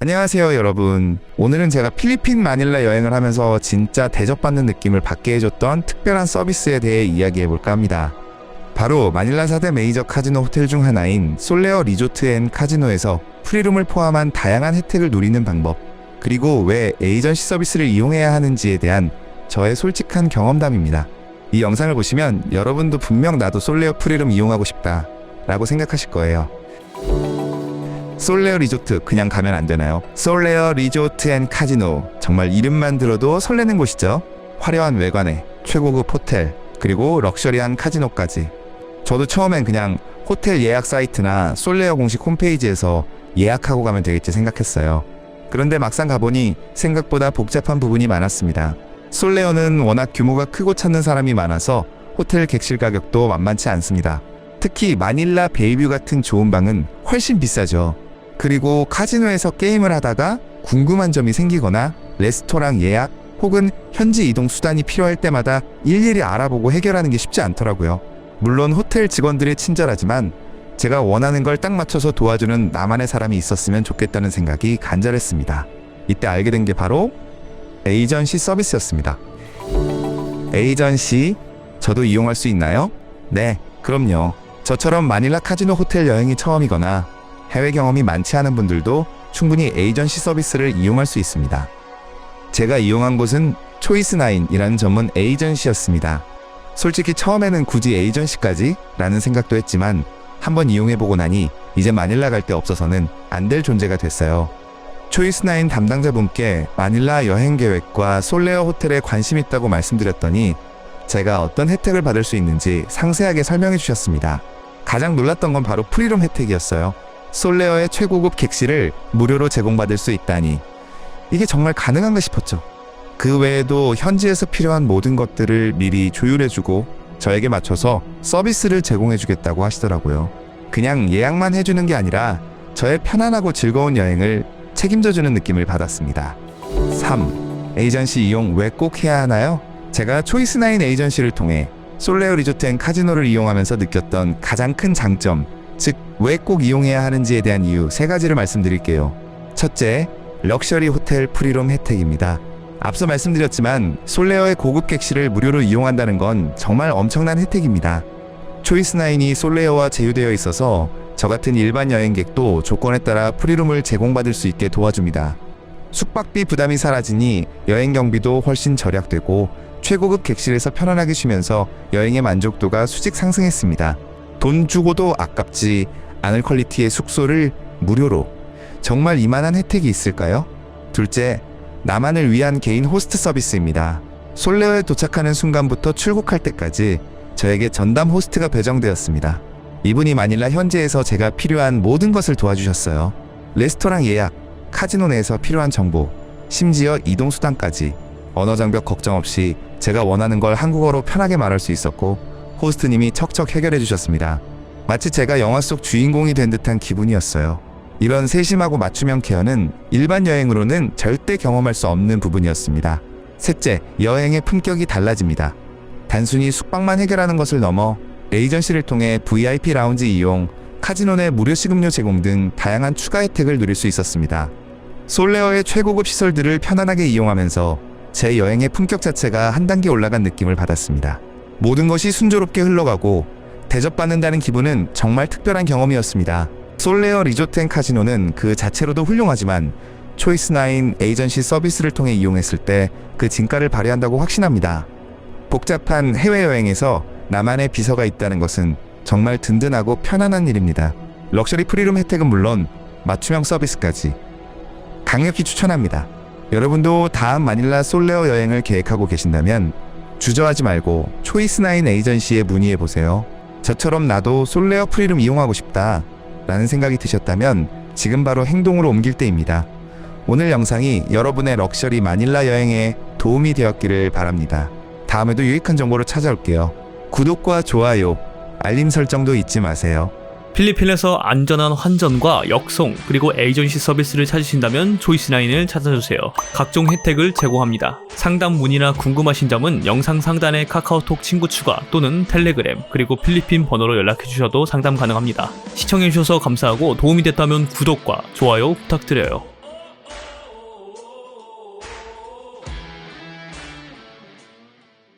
안녕하세요, 여러분. 오늘은 제가 필리핀 마닐라 여행을 하면서 진짜 대접받는 느낌을 받게 해줬던 특별한 서비스에 대해 이야기해 볼까 합니다. 바로 마닐라 4대 메이저 카지노 호텔 중 하나인 솔레어 리조트 앤 카지노에서 프리룸을 포함한 다양한 혜택을 누리는 방법, 그리고 왜 에이전시 서비스를 이용해야 하는지에 대한 저의 솔직한 경험담입니다. 이 영상을 보시면 여러분도 분명 나도 솔레어 프리룸 이용하고 싶다 라고 생각하실 거예요. 솔레어 리조트 그냥 가면 안 되나요? 솔레어 리조트 앤 카지노 정말 이름만 들어도 설레는 곳이죠. 화려한 외관에 최고급 호텔 그리고 럭셔리한 카지노까지. 저도 처음엔 그냥 호텔 예약 사이트나 솔레어 공식 홈페이지에서 예약하고 가면 되겠지 생각했어요. 그런데 막상 가보니 생각보다 복잡한 부분이 많았습니다. 솔레어는 워낙 규모가 크고 찾는 사람이 많아서 호텔 객실 가격도 만만치 않습니다. 특히 마닐라 베이뷰 같은 좋은 방은 훨씬 비싸죠. 그리고 카지노에서 게임을 하다가 궁금한 점이 생기거나 레스토랑 예약 혹은 현지 이동 수단이 필요할 때마다 일일이 알아보고 해결하는 게 쉽지 않더라고요. 물론 호텔 직원들이 친절하지만 제가 원하는 걸 딱 맞춰서 도와주는 나만의 사람이 있었으면 좋겠다는 생각이 간절했습니다. 이때 알게 된 게 바로 에이전시 서비스였습니다. 에이전시 저도 이용할 수 있나요? 네, 그럼요. 저처럼 마닐라 카지노 호텔 여행이 처음이거나 해외 경험이 많지 않은 분들도 충분히 에이전시 서비스를 이용할 수 있습니다. 제가 이용한 곳은 초이스9이라는 전문 에이전시였습니다. 솔직히 처음에는 굳이 에이전시까지? 라는 생각도 했지만 한번 이용해보고 나니 이제 마닐라 갈 데 없어서는 안 될 존재가 됐어요. 초이스9 담당자분께 마닐라 여행 계획과 솔레어 호텔에 관심 있다고 말씀드렸더니 제가 어떤 혜택을 받을 수 있는지 상세하게 설명해 주셨습니다. 가장 놀랐던 건 바로 프리룸 혜택이었어요. 솔레어의 최고급 객실을 무료로 제공받을 수 있다니 이게 정말 가능한가 싶었죠. 그 외에도 현지에서 필요한 모든 것들을 미리 조율해주고 저에게 맞춰서 서비스를 제공해주겠다고 하시더라고요. 그냥 예약만 해주는 게 아니라 저의 편안하고 즐거운 여행을 책임져주는 느낌을 받았습니다. 3. 에이전시 이용 왜 꼭 해야 하나요? 제가 초이스9 에이전시를 통해 솔레오 리조트 앤 카지노를 이용하면서 느꼈던 가장 큰 장점, 즉 왜 꼭 이용해야 하는지에 대한 이유 세 가지를 말씀드릴게요. 첫째, 럭셔리 호텔 프리룸 혜택입니다. 앞서 말씀드렸지만 솔레어의 고급 객실을 무료로 이용한다는 건 정말 엄청난 혜택입니다. 초이스9이 솔레어와 제휴되어 있어서 저 같은 일반 여행객도 조건에 따라 프리룸을 제공받을 수 있게 도와줍니다. 숙박비 부담이 사라지니 여행 경비도 훨씬 절약되고 최고급 객실에서 편안하게 쉬면서 여행의 만족도가 수직 상승했습니다. 돈 주고도 아깝지 않을 퀄리티의 숙소를 무료로 정말 이만한 혜택이 있을까요? 둘째, 나만을 위한 개인 호스트 서비스입니다. 솔레어에 도착하는 순간부터 출국할 때까지 저에게 전담 호스트가 배정되었습니다. 이분이 마닐라 현지에서 제가 필요한 모든 것을 도와주셨어요. 레스토랑 예약, 카지노 내에서 필요한 정보, 심지어 이동 수단까지 언어 장벽 걱정 없이 제가 원하는 걸 한국어로 편하게 말할 수 있었고 호스트님이 척척 해결해 주셨습니다. 마치 제가 영화 속 주인공이 된 듯한 기분이었어요. 이런 세심하고 맞춤형 케어는 일반 여행으로는 절대 경험할 수 없는 부분이었습니다. 셋째, 여행의 품격이 달라집니다. 단순히 숙박만 해결하는 것을 넘어 에이전시를 통해 VIP 라운지 이용, 카지노 내 무료 식음료 제공 등 다양한 추가 혜택을 누릴 수 있었습니다. 솔레어의 최고급 시설들을 편안하게 이용하면서 제 여행의 품격 자체가 한 단계 올라간 느낌을 받았습니다. 모든 것이 순조롭게 흘러가고 대접받는다는 기분은 정말 특별한 경험이었습니다. 솔레어 리조트 앤 카지노는 그 자체로도 훌륭하지만 초이스9 에이전시 서비스를 통해 이용했을 때 그 진가를 발휘한다고 확신합니다. 복잡한 해외여행에서 나만의 비서가 있다는 것은 정말 든든하고 편안한 일입니다. 럭셔리 프리룸 혜택은 물론 맞춤형 서비스까지 강력히 추천합니다. 여러분도 다음 마닐라 솔레어 여행을 계획하고 계신다면 주저하지 말고 초이스9 에이전시에 문의해 보세요. 저처럼 나도 솔레어 프리룸 이용하고 싶다 라는 생각이 드셨다면 지금 바로 행동으로 옮길 때입니다. 오늘 영상이 여러분의 럭셔리 마닐라 여행에 도움이 되었기를 바랍니다. 다음에도 유익한 정보로 찾아올게요. 구독과 좋아요, 알림 설정도 잊지 마세요. 필리핀에서 안전한 환전과 역송 그리고 에이전시 서비스를 찾으신다면 조이스9을 찾아주세요. 각종 혜택을 제공합니다. 상담 문의나 궁금하신 점은 영상 상단의 카카오톡 친구 추가 또는 텔레그램 그리고 필리핀 번호로 연락해 주셔도 상담 가능합니다. 시청해 주셔서 감사하고 도움이 됐다면 구독과 좋아요 부탁드려요.